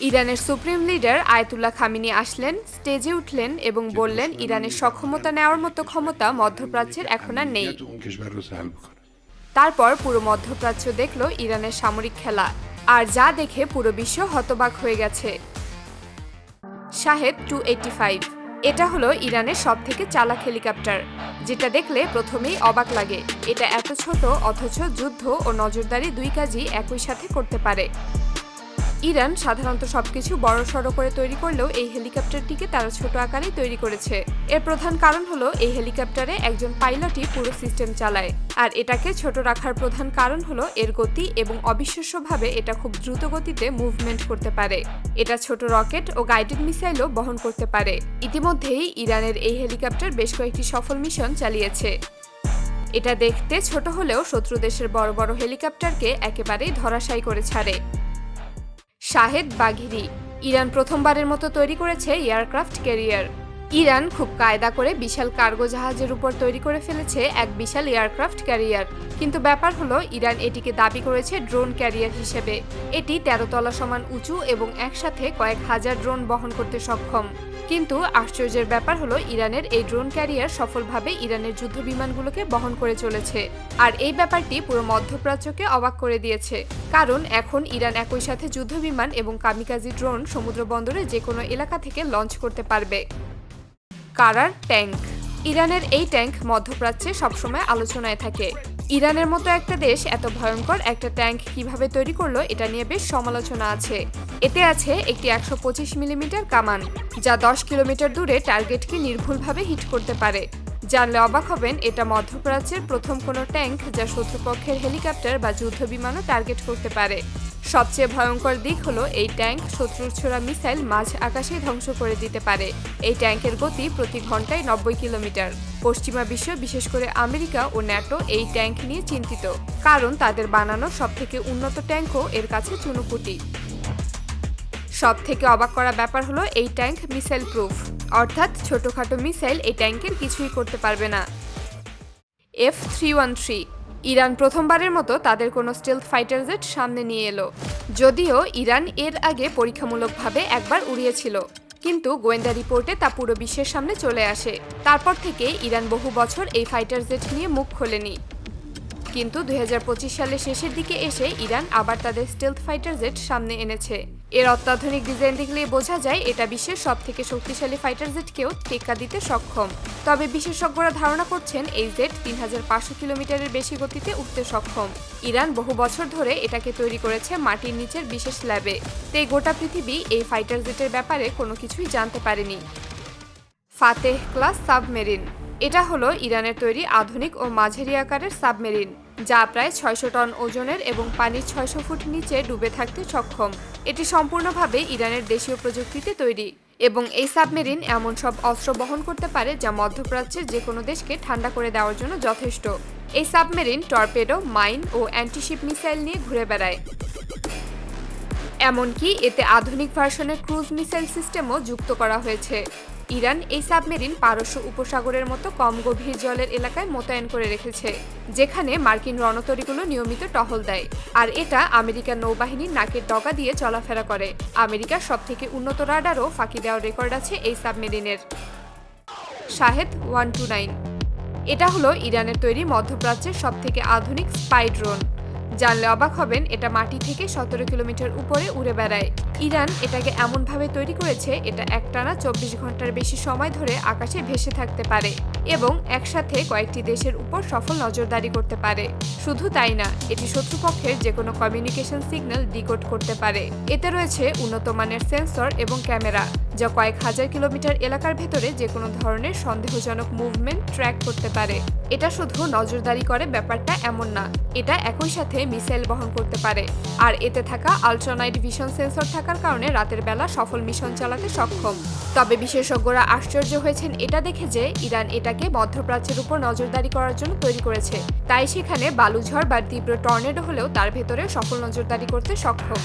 ইরানের supreme leader Ayatollah Khamenei আসলেন, স্টেজে উঠলেন এবং বললেন, ইরানের সক্ষমতা নেওয়ার মতো ক্ষমতা মধ্যপ্রাচ্যের এখন আর নেই। তারপর পুরো মধ্যপ্রাচ্য দেখল ইরানের সামরিক খেলা, আর যা দেখে পুরো বিশ্ব হতবাক হয়ে গেছে। শাহেদ টু ফাইভ, এটা হলো ইরানের সব থেকে চালাক হেলিকপ্টার, যেটা দেখলে প্রথমেই অবাক লাগে। এটা এত ছোট, অথচ যুদ্ধ ও নজরদারি দুই কাজই একই সাথে করতে পারে। ইরান সাধারণত সবকিছু বড় সড়ো করে তৈরি করলেও এই হেলিকপ্টারটিকে তারা ছোট আকারে তৈরি করেছে। এর প্রধান কারণ হলো, এই হেলিকপ্টারে একজন পাইলটই পুরো সিস্টেম চালায়। আর এটাকে ছোট রাখার প্রধান কারণ হলো, এর গতি এবং অবিশ্বাস্যভাবে এটা খুব দ্রুত গতিতে মুভমেন্ট করতে পারে। এটা ছোট রকেট ও গাইডেড মিসাইলও বহন করতে পারে। ইতিমধ্যেই ইরানের এই হেলিকপ্টার বেশ কয়েকটি সফল মিশন চালিয়েছে। এটা দেখতে ছোট হলেও শত্রু দেশের বড় বড় হেলিকপ্টারকে একেবারেই ধরাশায়ী করে ছাড়ে। শাহেদ বাঘিরি ইরান প্রথমবারের মতো তৈরি করেছে এয়ারক্রাফট ক্যারিয়ার। ইরান খুব কায়দা করে বিশাল কার্গো জাহাজের উপর তৈরি করে ফেলেছে এক বিশাল এয়ারক্রাফট ক্যারিয়ার। কিন্তু ব্যাপার হলো, ইরান এটিকে দাবি করেছে ড্রোন ক্যারিয়ার হিসেবে। এটি তেরো তলা সমান উঁচু এবং একসাথে কয়েক হাজার ড্রোন বহন করতে সক্ষম। কিন্তু আশ্চর্যের ব্যাপার হলো, ইরানের এই ড্রোন ক্যারিয়ার সফলভাবে ইরানের যুদ্ধ বিমানগুলোকে বহন করে চলেছে। আর এই ব্যাপারটি পুরো মধ্যপ্রাচ্যকে অবাক করে দিয়েছে। কারণ এখন ইরান একই সাথে যুদ্ধ বিমান এবং কামিকাজি ড্রোন সমুদ্র বন্দরে যে কোনো এলাকা থেকে লঞ্চ করতে পারবে। কারার ট্যাঙ্ক। ইরানের এই ট্যাঙ্ক মধ্যপ্রাচ্যে সবসময় আলোচনায় থাকে। ইরানের মতো একটা দেশ এত ভয়ঙ্কর একটা ট্যাঙ্ক কীভাবে তৈরি করল এটা নিয়ে বেশ সমালোচনা আছে। এতে আছে একটি একশো পঁচিশ মিলিমিটার কামান, যা দশ কিলোমিটার দূরে টার্গেটকে নির্ভুলভাবে হিট করতে পারে। জানলে অবাক হবেন, এটা মধ্যপ্রাচ্যের প্রথম কোনো ট্যাঙ্ক যা শত্রুপক্ষের হেলিকপ্টার বা যুদ্ধ বিমানও টার্গেট করতে পারে। সবচেয়ে ভয়ঙ্কর দিক হলো এই ট্যাঙ্ক শত্রুর ছোড়া মিসাইল মাঝ আকাশে ধ্বংস করে দিতে পারে। এই ট্যাঙ্কের গতি প্রতি ঘন্টায় নব্বই কিলোমিটার। পশ্চিমা বিশ্ব, বিশেষ করে আমেরিকা ও ন্যাটো এই ট্যাঙ্ক নিয়ে চিন্তিত, কারণ তাদের বানানো সবথেকে উন্নত ট্যাঙ্কও এর কাছে চুনুপুটি সব থেকে অবাক করা ব্যাপার হলো, এই ট্যাঙ্ক মিসাইল প্রুফ। অর্থাৎ ছোটখাটো মিসাইল এই ট্যাঙ্কের কিছুই করতে পারবে না। F three one three. Iran প্রথমবারের মতো তাদের কোনো স্টেলথ ফাইটার জেট সামনে নিয়ে এলো। যদিও ইরান এর আগে পরীক্ষামূলকভাবে একবার উড়িয়েছিল। কিন্তু গোয়েন্দা রিপোর্টে তা পুরো বিশ্বের সামনে চলে আসে। তারপর থেকে ইরান বহু বছর এই ফাইটার জেট নিয়ে মুখ খোলেনি। কিন্তু দু হাজার পঁচিশ সালের শেষের দিকে এসে ইরান আবার তাদের স্টেলথ ফাইটার জেট সামনে এনেছে। এর অত্যাধুনিক ডিজাইন দেখলেই বোঝা যায় এটা বিশ্বের সব থেকে শক্তিশালী ফাইটার জেটকেও টেক্কা দিতে সক্ষম। তবে বিশেষজ্ঞরা ধারণা করছেন এই জেট তিন হাজার পাঁচশো কিলোমিটারের বেশি গতিতে উঠতে সক্ষম। ইরান বহু বছর ধরে এটাকে তৈরি করেছে মাটির নিচের বিশেষ ল্যাবে। তাই গোটা পৃথিবী এই ফাইটার জেটের ব্যাপারে কোনো কিছুই জানতে পারেনি। Fateh class submarine. এটা হলো ইরানের তৈরি আধুনিক ও মাঝারি আকারের সাবমেরিন, যা প্রায় ছয়শো টন ওজনের এবং পানির ছয়শো ফুট নিচে ডুবে থাকতে সক্ষম। এটি সম্পূর্ণভাবে ইরানের দেশীয় প্রযুক্তিতে তৈরি এবং এই সাবমেরিন এমন সব অস্ত্র বহন করতে পারে যা মধ্যপ্রাচ্যের যে কোনো দেশকে ঠান্ডা করে দেওয়ার জন্য যথেষ্ট। এই সাবমেরিন টর্পেডো, মাইন ও অ্যান্টিশিপ মিসাইল নিয়ে ঘুরে বেড়ায়। এমনকি এতে আধুনিক ভার্সনের ক্রুজ মিসাইল সিস্টেমও যুক্ত করা হয়েছে। ইরান এই সাবমেরিন পারস্য উপসাগরের মতো কম গভীর জলের এলাকায় মোতায়েন করে রেখেছে, যেখানে মার্কিন রণতরীগুলো নিয়মিত টহল দেয়। আর এটা আমেরিকার নৌবাহিনীর নাকের ডগা দিয়ে চলাফেরা করে। আমেরিকার সবথেকে উন্নত রাডারও ফাঁকি দেওয়ার রেকর্ড আছে এই সাবমেরিনের। Shahed one two nine. এটা হলো ইরানের তৈরি মধ্যপ্রাচ্যের সবথেকে আধুনিক স্পাই ড্রোন। জানলে অবাক হবেন, এটা মাটি থেকে সতেরো কিলোমিটার উপরে উড়ে বেড়ায়। ইরান এটাকে এমনভাবে তৈরি করেছে, এটা একটানা চব্বিশ ঘণ্টার বেশি সময় ধরে আকাশে ভেসে থাকতে পারে এবং একসাথে কয়েকটি দেশের উপর সফল নজরদারি করতে পারে। শুধু তাই না, এটি শত্রুপক্ষের যে কোনো কমিউনিকেশন সিগন্যাল ডিকোড করতে পারে। এতে রয়েছে উন্নত মানের সেন্সর এবং ক্যামেরা যা কয়েক হাজার কিলোমিটার এলাকার ভেতরে যে কোনো ধরনের সন্দেহজনক মুভমেন্ট ট্র্যাক করতে পারে। এটা শুধু নজরদারি করে ব্যাপারটা এমন না, এটা একই সাথে মিসাইল বহন করতে পারে। আর এতে থাকা আলট্রানাইট ভিশন সেন্সর থাকার কারণে রাতের বেলা সফল মিশন চালাতে সক্ষম। তবে বিশেষজ্ঞরা আশ্চর্য হয়েছেন এটা দেখে যে ইরান এটাকে মধ্যপ্রাচ্যের উপর নজরদারি করার জন্য তৈরি করেছে। তাই সেখানে বালুঝড় বা তীব্র টর্নেডো হলেও তার ভেতরে সফল নজরদারি করতে সক্ষম।